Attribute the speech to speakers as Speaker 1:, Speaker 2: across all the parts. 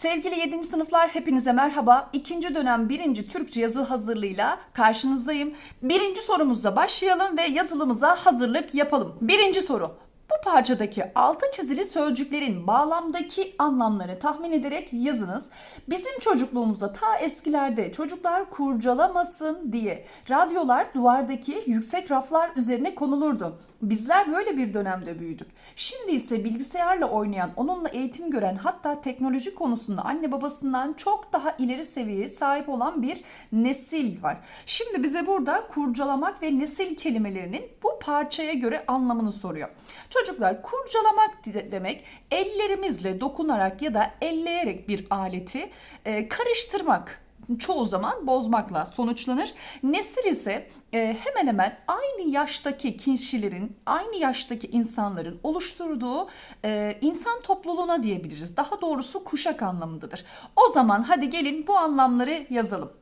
Speaker 1: Sevgili 7. sınıflar hepinize merhaba. İkinci dönem 1. Türkçe yazı hazırlığıyla karşınızdayım. Birinci sorumuzda başlayalım ve yazılımıza hazırlık yapalım. Birinci soru. Bu parçadaki altı çizili sözcüklerin bağlamdaki anlamlarını tahmin ederek yazınız. Bizim çocukluğumuzda ta eskilerde çocuklar kurcalamasın diye radyolar duvardaki yüksek raflar üzerine konulurdu. Bizler böyle bir dönemde büyüdük. Şimdi ise bilgisayarla oynayan, onunla eğitim gören hatta teknoloji konusunda anne babasından çok daha ileri seviyeye sahip olan bir nesil var. Şimdi bize burada kurcalamak ve nesil kelimelerinin bu parçaya göre anlamını soruyor. Çocuklar kurcalamak de- demek ellerimizle dokunarak ya da elleyerek bir aleti e, karıştırmak çoğu zaman bozmakla sonuçlanır. Nesil ise e, hemen hemen aynı yaştaki kişilerin, aynı yaştaki insanların oluşturduğu e, insan topluluğuna diyebiliriz. Daha doğrusu kuşak anlamındadır. O zaman hadi gelin bu anlamları yazalım.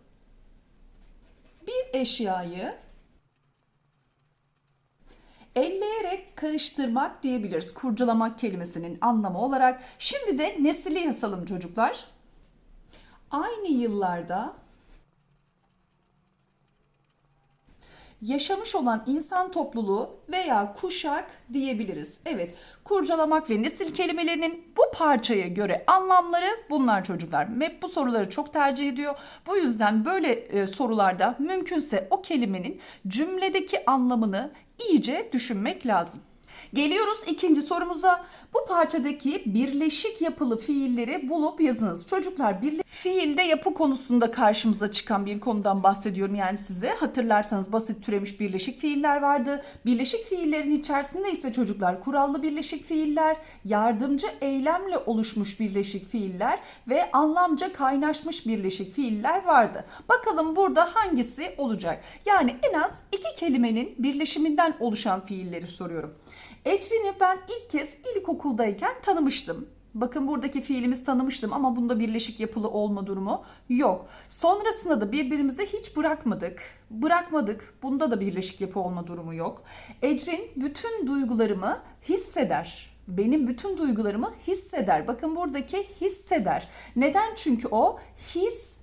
Speaker 1: Bir eşyayı elleyerek karıştırmak diyebiliriz. Kurcalamak kelimesinin anlamı olarak. Şimdi de nesili yazalım çocuklar aynı yıllarda yaşamış olan insan topluluğu veya kuşak diyebiliriz. Evet, kurcalamak ve nesil kelimelerinin bu parçaya göre anlamları bunlar çocuklar. MEP bu soruları çok tercih ediyor. Bu yüzden böyle e, sorularda mümkünse o kelimenin cümledeki anlamını iyice düşünmek lazım. Geliyoruz ikinci sorumuza. Bu parçadaki birleşik yapılı fiilleri bulup yazınız. Çocuklar birle fiilde yapı konusunda karşımıza çıkan bir konudan bahsediyorum yani size. Hatırlarsanız basit türemiş birleşik fiiller vardı. Birleşik fiillerin içerisinde ise çocuklar kurallı birleşik fiiller, yardımcı eylemle oluşmuş birleşik fiiller ve anlamca kaynaşmış birleşik fiiller vardı. Bakalım burada hangisi olacak? Yani en az iki kelimenin birleşiminden oluşan fiilleri soruyorum. Ecrin'i ben ilk kez ilkokuldayken tanımıştım. Bakın buradaki fiilimiz tanımıştım ama bunda birleşik yapılı olma durumu yok. Sonrasında da birbirimizi hiç bırakmadık. Bırakmadık. Bunda da birleşik yapı olma durumu yok. Ecrin bütün duygularımı hisseder. Benim bütün duygularımı hisseder. Bakın buradaki hisseder. Neden? Çünkü o his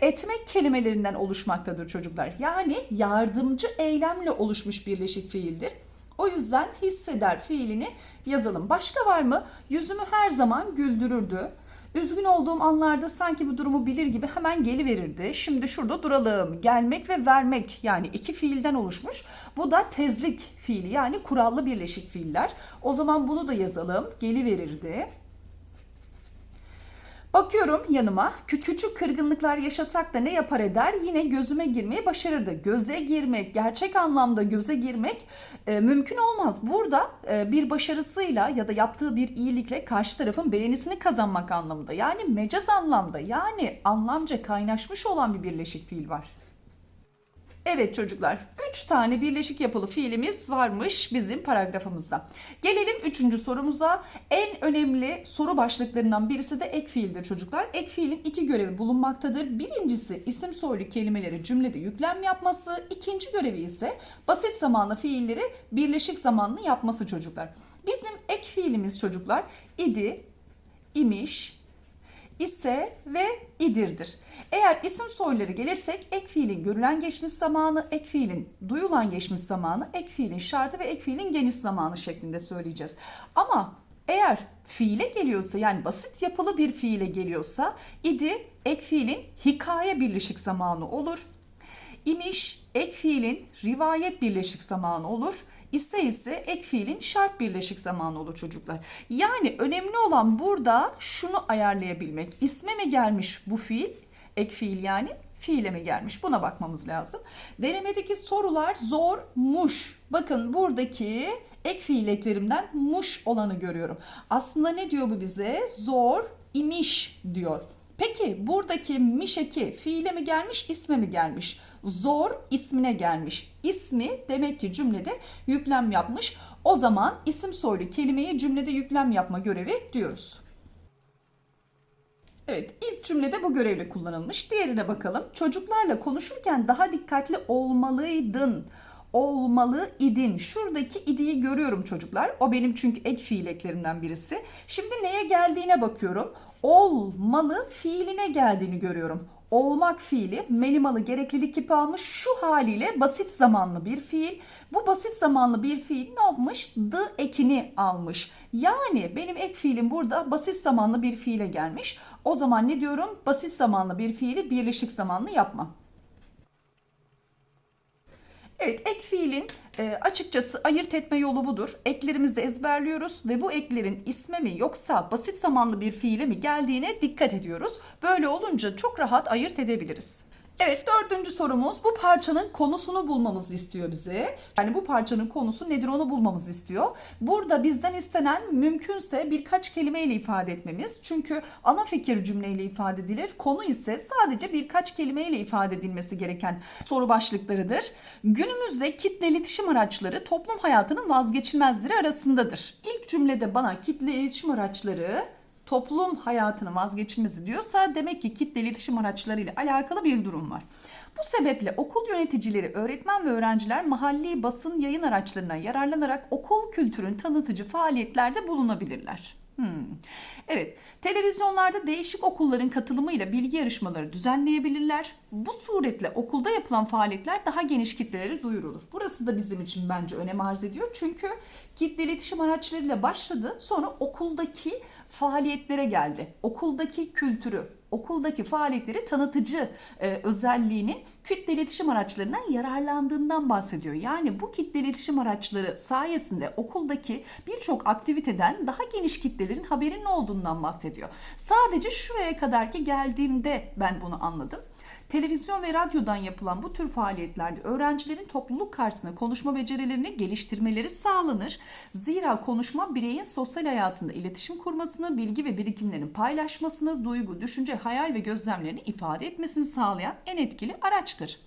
Speaker 1: etmek kelimelerinden oluşmaktadır çocuklar. Yani yardımcı eylemle oluşmuş birleşik fiildir. O yüzden hisseder fiilini yazalım. Başka var mı? Yüzümü her zaman güldürürdü. Üzgün olduğum anlarda sanki bu durumu bilir gibi hemen geliverirdi. Şimdi şurada duralım. Gelmek ve vermek yani iki fiilden oluşmuş. Bu da tezlik fiili yani kurallı birleşik fiiller. O zaman bunu da yazalım. Geliverirdi. Bakıyorum yanıma küçük kırgınlıklar yaşasak da ne yapar eder yine gözüme girmeyi başarırdı. Göze girmek, gerçek anlamda göze girmek e, mümkün olmaz. Burada e, bir başarısıyla ya da yaptığı bir iyilikle karşı tarafın beğenisini kazanmak anlamında. Yani mecaz anlamda yani anlamca kaynaşmış olan bir birleşik fiil var. Evet çocuklar, 3 tane birleşik yapılı fiilimiz varmış bizim paragrafımızda. Gelelim 3. sorumuza. En önemli soru başlıklarından birisi de ek fiildir çocuklar. Ek fiilin iki görevi bulunmaktadır. Birincisi isim soylu kelimeleri cümlede yüklem yapması. İkinci görevi ise basit zamanlı fiilleri birleşik zamanlı yapması çocuklar. Bizim ek fiilimiz çocuklar idi, imiş, ise ve idirdir. Eğer isim soyları gelirsek ek fiilin görülen geçmiş zamanı, ek fiilin duyulan geçmiş zamanı, ek fiilin şartı ve ek fiilin geniş zamanı şeklinde söyleyeceğiz. Ama eğer fiile geliyorsa yani basit yapılı bir fiile geliyorsa idi ek fiilin hikaye birleşik zamanı olur. İmiş ek fiilin rivayet birleşik zamanı olur. İse ise ek fiilin şart birleşik zamanı olur çocuklar. Yani önemli olan burada şunu ayarlayabilmek. İsme mi gelmiş bu fiil? Ek fiil yani fiile mi gelmiş? Buna bakmamız lazım. Denemedeki sorular zormuş. Bakın buradaki ek fiil eklerimden muş olanı görüyorum. Aslında ne diyor bu bize? Zor imiş diyor. Peki buradaki miş eki fiile mi gelmiş, isme mi gelmiş? Zor ismine gelmiş. İsmi demek ki cümlede yüklem yapmış. O zaman isim soylu kelimeye cümlede yüklem yapma görevi diyoruz. Evet, ilk cümlede bu görevle kullanılmış. Diğerine bakalım. Çocuklarla konuşurken daha dikkatli olmalıydın. Olmalı idin. Şuradaki idiyi görüyorum çocuklar. O benim çünkü ek fiil eklerimden birisi. Şimdi neye geldiğine bakıyorum. olmalı fiiline geldiğini görüyorum. Olmak fiili melimalı gereklilik kipi almış. Şu haliyle basit zamanlı bir fiil. Bu basit zamanlı bir fiil ne yapmış? The ekini almış. Yani benim ek fiilim burada basit zamanlı bir fiile gelmiş. O zaman ne diyorum? Basit zamanlı bir fiili birleşik zamanlı yapma. Evet ek fiilin e, açıkçası ayırt etme yolu budur. Eklerimizi ezberliyoruz ve bu eklerin isme mi yoksa basit zamanlı bir fiile mi geldiğine dikkat ediyoruz. Böyle olunca çok rahat ayırt edebiliriz. Evet dördüncü sorumuz bu parçanın konusunu bulmamızı istiyor bize. Yani bu parçanın konusu nedir onu bulmamızı istiyor. Burada bizden istenen mümkünse birkaç kelimeyle ifade etmemiz. Çünkü ana fikir cümleyle ifade edilir. Konu ise sadece birkaç kelimeyle ifade edilmesi gereken soru başlıklarıdır. Günümüzde kitle iletişim araçları toplum hayatının vazgeçilmezleri arasındadır. İlk cümlede bana kitle iletişim araçları toplum hayatının vazgeçilmezi diyorsa demek ki kitle iletişim araçlarıyla alakalı bir durum var. Bu sebeple okul yöneticileri, öğretmen ve öğrenciler mahalli basın yayın araçlarından yararlanarak okul kültürün tanıtıcı faaliyetlerde bulunabilirler. Hmm. Evet, televizyonlarda değişik okulların katılımıyla bilgi yarışmaları düzenleyebilirler. Bu suretle okulda yapılan faaliyetler daha geniş kitlelere duyurulur. Burası da bizim için bence önem arz ediyor. Çünkü kitle iletişim araçlarıyla başladı, sonra okuldaki faaliyetlere geldi. Okuldaki kültürü, okuldaki faaliyetleri tanıtıcı e, özelliğinin kitle iletişim araçlarından yararlandığından bahsediyor. Yani bu kitle iletişim araçları sayesinde okuldaki birçok aktiviteden daha geniş kitlelerin haberinin olduğundan bahsediyor. Sadece şuraya kadar ki geldiğimde ben bunu anladım. Televizyon ve radyodan yapılan bu tür faaliyetlerde öğrencilerin topluluk karşısında konuşma becerilerini geliştirmeleri sağlanır. Zira konuşma bireyin sosyal hayatında iletişim kurmasını, bilgi ve birikimlerini paylaşmasını, duygu, düşünce, hayal ve gözlemlerini ifade etmesini sağlayan en etkili araçtır.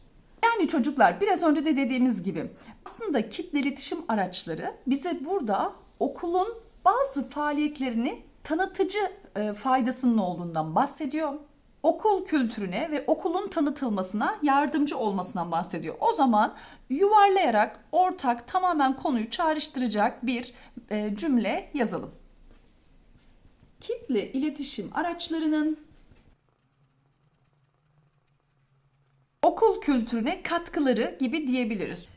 Speaker 1: Yani çocuklar biraz önce de dediğimiz gibi aslında kitle iletişim araçları bize burada okulun bazı faaliyetlerini tanıtıcı e, faydasının olduğundan bahsediyor okul kültürüne ve okulun tanıtılmasına yardımcı olmasından bahsediyor. O zaman yuvarlayarak ortak tamamen konuyu çağrıştıracak bir e, cümle yazalım. Kitle iletişim araçlarının okul kültürüne katkıları gibi diyebiliriz.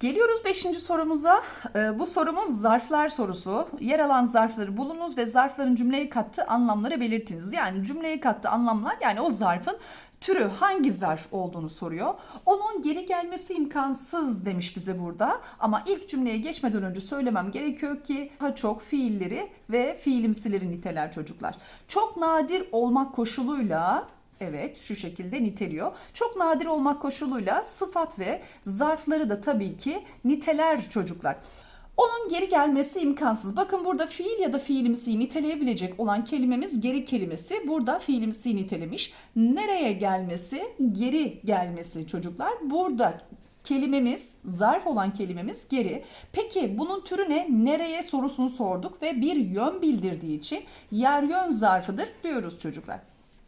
Speaker 1: Geliyoruz 5. sorumuza. Ee, bu sorumuz zarflar sorusu. Yer alan zarfları bulunuz ve zarfların cümleye kattığı anlamları belirtiniz. Yani cümleye kattığı anlamlar yani o zarfın türü hangi zarf olduğunu soruyor. Onun geri gelmesi imkansız demiş bize burada. Ama ilk cümleye geçmeden önce söylemem gerekiyor ki daha çok fiilleri ve fiilimsileri niteler çocuklar. Çok nadir olmak koşuluyla Evet şu şekilde niteliyor. Çok nadir olmak koşuluyla sıfat ve zarfları da tabii ki niteler çocuklar. Onun geri gelmesi imkansız. Bakın burada fiil ya da fiilimsiyi niteleyebilecek olan kelimemiz geri kelimesi. Burada fiilimsiyi nitelemiş. Nereye gelmesi? Geri gelmesi çocuklar. Burada kelimemiz, zarf olan kelimemiz geri. Peki bunun türü ne? Nereye sorusunu sorduk ve bir yön bildirdiği için yer yön zarfıdır diyoruz çocuklar.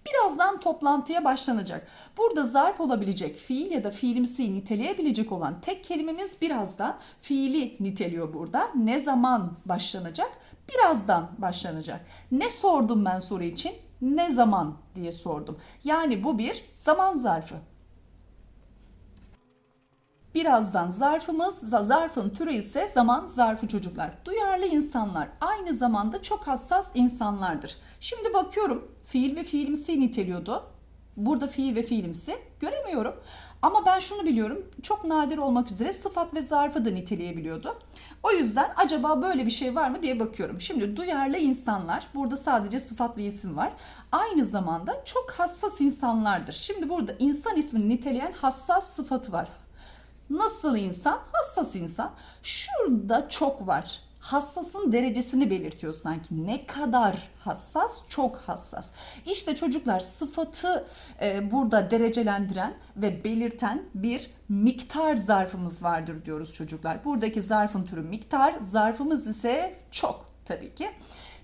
Speaker 1: Birazdan toplantıya başlanacak. Burada zarf olabilecek fiil ya da fiilimsi niteleyebilecek olan tek kelimemiz birazdan fiili niteliyor burada. Ne zaman başlanacak? Birazdan başlanacak. Ne sordum ben soru için? Ne zaman diye sordum. Yani bu bir zaman zarfı. Birazdan zarfımız, zarfın türü ise zaman zarfı çocuklar. Duyarlı insanlar aynı zamanda çok hassas insanlardır. Şimdi bakıyorum fiil ve fiilimsi niteliyordu. Burada fiil ve fiilimsi göremiyorum. Ama ben şunu biliyorum. Çok nadir olmak üzere sıfat ve zarfı da niteleyebiliyordu. O yüzden acaba böyle bir şey var mı diye bakıyorum. Şimdi duyarlı insanlar burada sadece sıfat ve isim var. Aynı zamanda çok hassas insanlardır. Şimdi burada insan ismini niteleyen hassas sıfatı var. Nasıl insan? Hassas insan. Şurada çok var. Hassasın derecesini belirtiyor sanki. Ne kadar hassas? Çok hassas. İşte çocuklar sıfatı e, burada derecelendiren ve belirten bir miktar zarfımız vardır diyoruz çocuklar. Buradaki zarfın türü miktar, zarfımız ise çok tabii ki.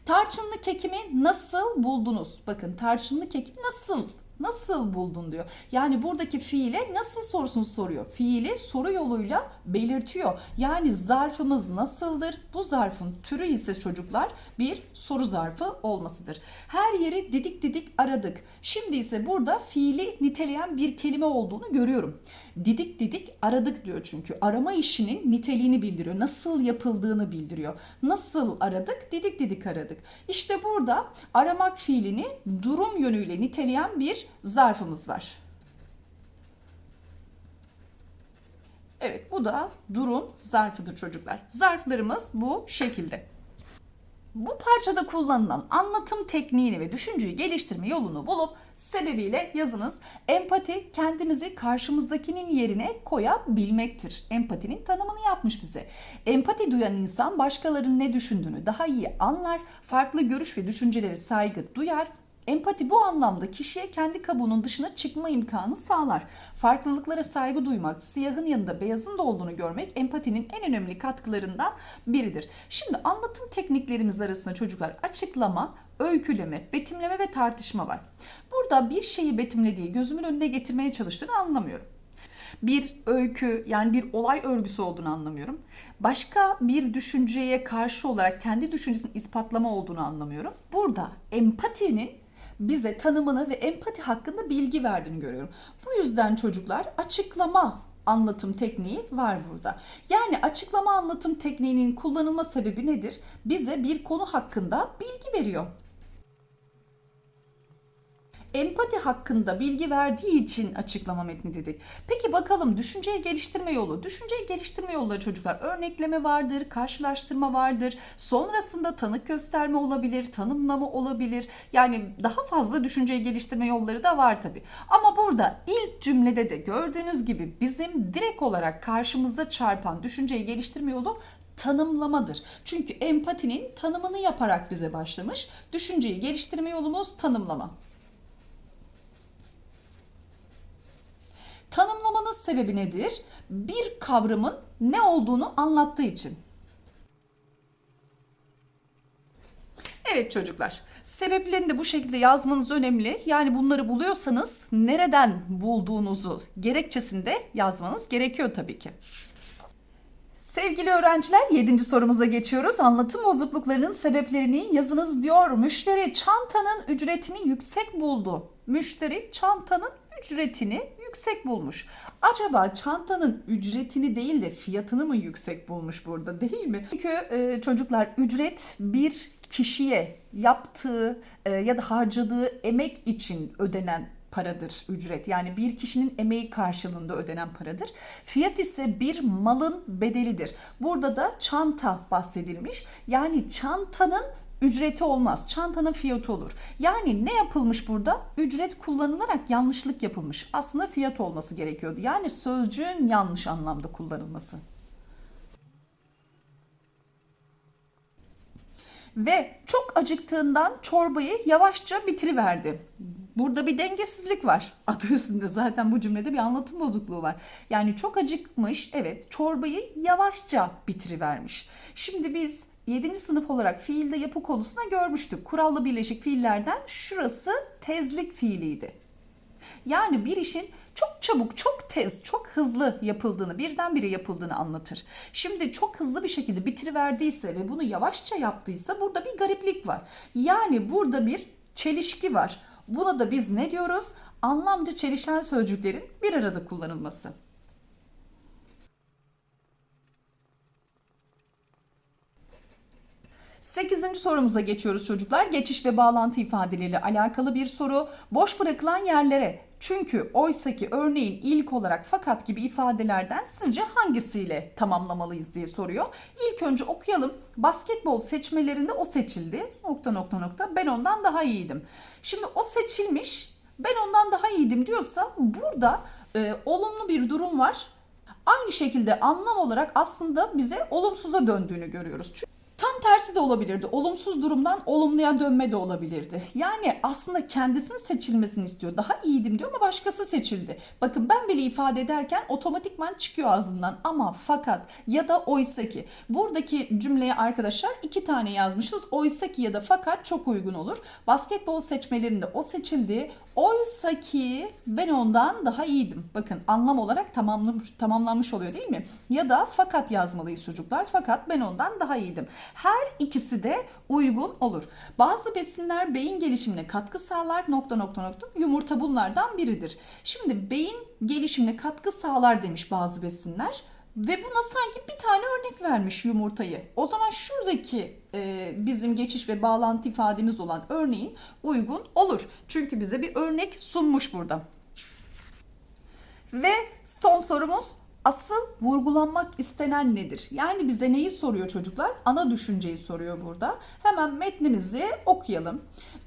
Speaker 1: Tarçınlı kekimi nasıl buldunuz? Bakın tarçınlı kekimi nasıl Nasıl buldun diyor. Yani buradaki fiile nasıl sorusunu soruyor. Fiili soru yoluyla belirtiyor. Yani zarfımız nasıldır? Bu zarfın türü ise çocuklar bir soru zarfı olmasıdır. Her yeri didik didik aradık. Şimdi ise burada fiili niteleyen bir kelime olduğunu görüyorum. Didik didik aradık diyor çünkü. Arama işinin niteliğini bildiriyor. Nasıl yapıldığını bildiriyor. Nasıl aradık? Didik didik aradık. İşte burada aramak fiilini durum yönüyle niteleyen bir zarfımız var. Evet bu da durum zarfıdır çocuklar. Zarflarımız bu şekilde. Bu parçada kullanılan anlatım tekniğini ve düşünceyi geliştirme yolunu bulup sebebiyle yazınız. Empati kendimizi karşımızdakinin yerine koyabilmektir. Empatinin tanımını yapmış bize. Empati duyan insan başkalarının ne düşündüğünü daha iyi anlar, farklı görüş ve düşünceleri saygı duyar, Empati bu anlamda kişiye kendi kabuğunun dışına çıkma imkanı sağlar. Farklılıklara saygı duymak, siyahın yanında beyazın da olduğunu görmek empatinin en önemli katkılarından biridir. Şimdi anlatım tekniklerimiz arasında çocuklar açıklama, öyküleme, betimleme ve tartışma var. Burada bir şeyi betimlediği, gözümün önüne getirmeye çalıştığını anlamıyorum bir öykü yani bir olay örgüsü olduğunu anlamıyorum. Başka bir düşünceye karşı olarak kendi düşüncesini ispatlama olduğunu anlamıyorum. Burada empatinin bize tanımını ve empati hakkında bilgi verdiğini görüyorum. Bu yüzden çocuklar açıklama anlatım tekniği var burada. Yani açıklama anlatım tekniğinin kullanılma sebebi nedir? Bize bir konu hakkında bilgi veriyor empati hakkında bilgi verdiği için açıklama metni dedik. Peki bakalım düşünceyi geliştirme yolu. Düşünceyi geliştirme yolları çocuklar örnekleme vardır, karşılaştırma vardır. Sonrasında tanık gösterme olabilir, tanımlama olabilir. Yani daha fazla düşünceyi geliştirme yolları da var tabi. Ama burada ilk cümlede de gördüğünüz gibi bizim direkt olarak karşımıza çarpan düşünceyi geliştirme yolu tanımlamadır. Çünkü empatinin tanımını yaparak bize başlamış. Düşünceyi geliştirme yolumuz tanımlama. Tanımlamanın sebebi nedir? Bir kavramın ne olduğunu anlattığı için. Evet çocuklar, sebeplerini de bu şekilde yazmanız önemli. Yani bunları buluyorsanız nereden bulduğunuzu gerekçesinde yazmanız gerekiyor tabii ki. Sevgili öğrenciler 7. sorumuza geçiyoruz. Anlatım bozukluklarının sebeplerini yazınız diyor. Müşteri çantanın ücretini yüksek buldu. Müşteri çantanın ücretini yüksek bulmuş. Acaba çantanın ücretini değil de fiyatını mı yüksek bulmuş burada değil mi? Çünkü e, çocuklar ücret bir kişiye yaptığı e, ya da harcadığı emek için ödenen paradır ücret. Yani bir kişinin emeği karşılığında ödenen paradır. Fiyat ise bir malın bedelidir. Burada da çanta bahsedilmiş. Yani çantanın ücreti olmaz. Çantanın fiyatı olur. Yani ne yapılmış burada? Ücret kullanılarak yanlışlık yapılmış. Aslında fiyat olması gerekiyordu. Yani sözcüğün yanlış anlamda kullanılması. Ve çok acıktığından çorbayı yavaşça bitiriverdi. Burada bir dengesizlik var. Adı üstünde zaten bu cümlede bir anlatım bozukluğu var. Yani çok acıkmış, evet çorbayı yavaşça bitirivermiş. Şimdi biz 7. sınıf olarak fiilde yapı konusunda görmüştük. Kurallı birleşik fiillerden şurası tezlik fiiliydi. Yani bir işin çok çabuk, çok tez, çok hızlı yapıldığını, birdenbire yapıldığını anlatır. Şimdi çok hızlı bir şekilde bitiriverdiyse ve bunu yavaşça yaptıysa burada bir gariplik var. Yani burada bir çelişki var. Buna da biz ne diyoruz? Anlamca çelişen sözcüklerin bir arada kullanılması. 8. sorumuza geçiyoruz çocuklar. Geçiş ve bağlantı ifadeleriyle alakalı bir soru. Boş bırakılan yerlere çünkü oysaki örneğin ilk olarak fakat gibi ifadelerden sizce hangisiyle tamamlamalıyız diye soruyor. İlk önce okuyalım. Basketbol seçmelerinde o seçildi. Nokta nokta nokta. Ben ondan daha iyiydim. Şimdi o seçilmiş. Ben ondan daha iyiydim diyorsa burada e, olumlu bir durum var. Aynı şekilde anlam olarak aslında bize olumsuza döndüğünü görüyoruz. Çünkü Tam tersi de olabilirdi. Olumsuz durumdan olumluya dönme de olabilirdi. Yani aslında kendisinin seçilmesini istiyor. Daha iyiydim diyor ama başkası seçildi. Bakın ben bile ifade ederken otomatikman çıkıyor ağzından ama fakat ya da oysa ki. Buradaki cümleye arkadaşlar iki tane yazmışız. Oysa ki ya da fakat çok uygun olur. Basketbol seçmelerinde o seçildi. Oysa ki ben ondan daha iyiydim. Bakın anlam olarak tamamlanmış, tamamlanmış oluyor değil mi? Ya da fakat yazmalıyız çocuklar. Fakat ben ondan daha iyiydim. Her ikisi de uygun olur. Bazı besinler beyin gelişimine katkı sağlar. Nokta nokta nokta. Yumurta bunlardan biridir. Şimdi beyin gelişimine katkı sağlar demiş bazı besinler. Ve buna sanki bir tane örnek vermiş yumurtayı. O zaman şuradaki e, bizim geçiş ve bağlantı ifademiz olan örneğin uygun olur. Çünkü bize bir örnek sunmuş burada. Ve son sorumuz asıl vurgulanmak istenen nedir? Yani bize neyi soruyor çocuklar? Ana düşünceyi soruyor burada. Hemen metnimizi okuyalım.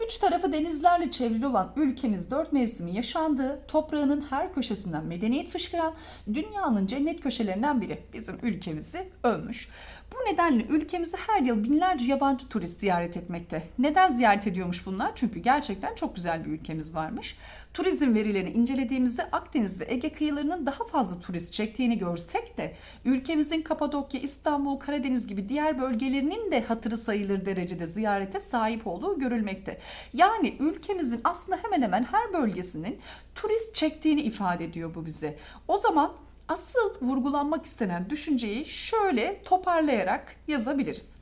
Speaker 1: Üç tarafı denizlerle çevrili olan ülkemiz dört mevsimi yaşandığı, toprağının her köşesinden medeniyet fışkıran, dünyanın cennet köşelerinden biri bizim ülkemizi övmüş. Bu nedenle ülkemizi her yıl binlerce yabancı turist ziyaret etmekte. Neden ziyaret ediyormuş bunlar? Çünkü gerçekten çok güzel bir ülkemiz varmış. Turizm verilerini incelediğimizde Akdeniz ve Ege kıyılarının daha fazla turist çektiğini görsek de ülkemizin Kapadokya, İstanbul, Karadeniz gibi diğer bölgelerinin de hatırı sayılır derecede ziyarete sahip olduğu görülmekte. Yani ülkemizin aslında hemen hemen her bölgesinin turist çektiğini ifade ediyor bu bize. O zaman asıl vurgulanmak istenen düşünceyi şöyle toparlayarak yazabiliriz.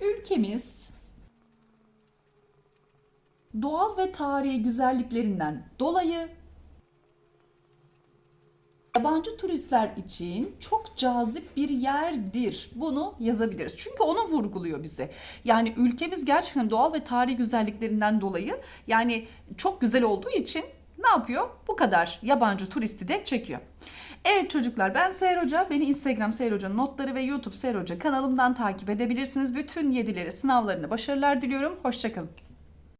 Speaker 1: Ülkemiz doğal ve tarihi güzelliklerinden dolayı yabancı turistler için çok cazip bir yerdir. Bunu yazabiliriz. Çünkü onu vurguluyor bize. Yani ülkemiz gerçekten doğal ve tarihi güzelliklerinden dolayı yani çok güzel olduğu için ne yapıyor? Bu kadar yabancı turisti de çekiyor. Evet çocuklar ben Seher Hoca. Beni Instagram Seher Hoca'nın notları ve YouTube Seher Hoca kanalımdan takip edebilirsiniz. Bütün yedileri sınavlarını başarılar diliyorum. Hoşçakalın.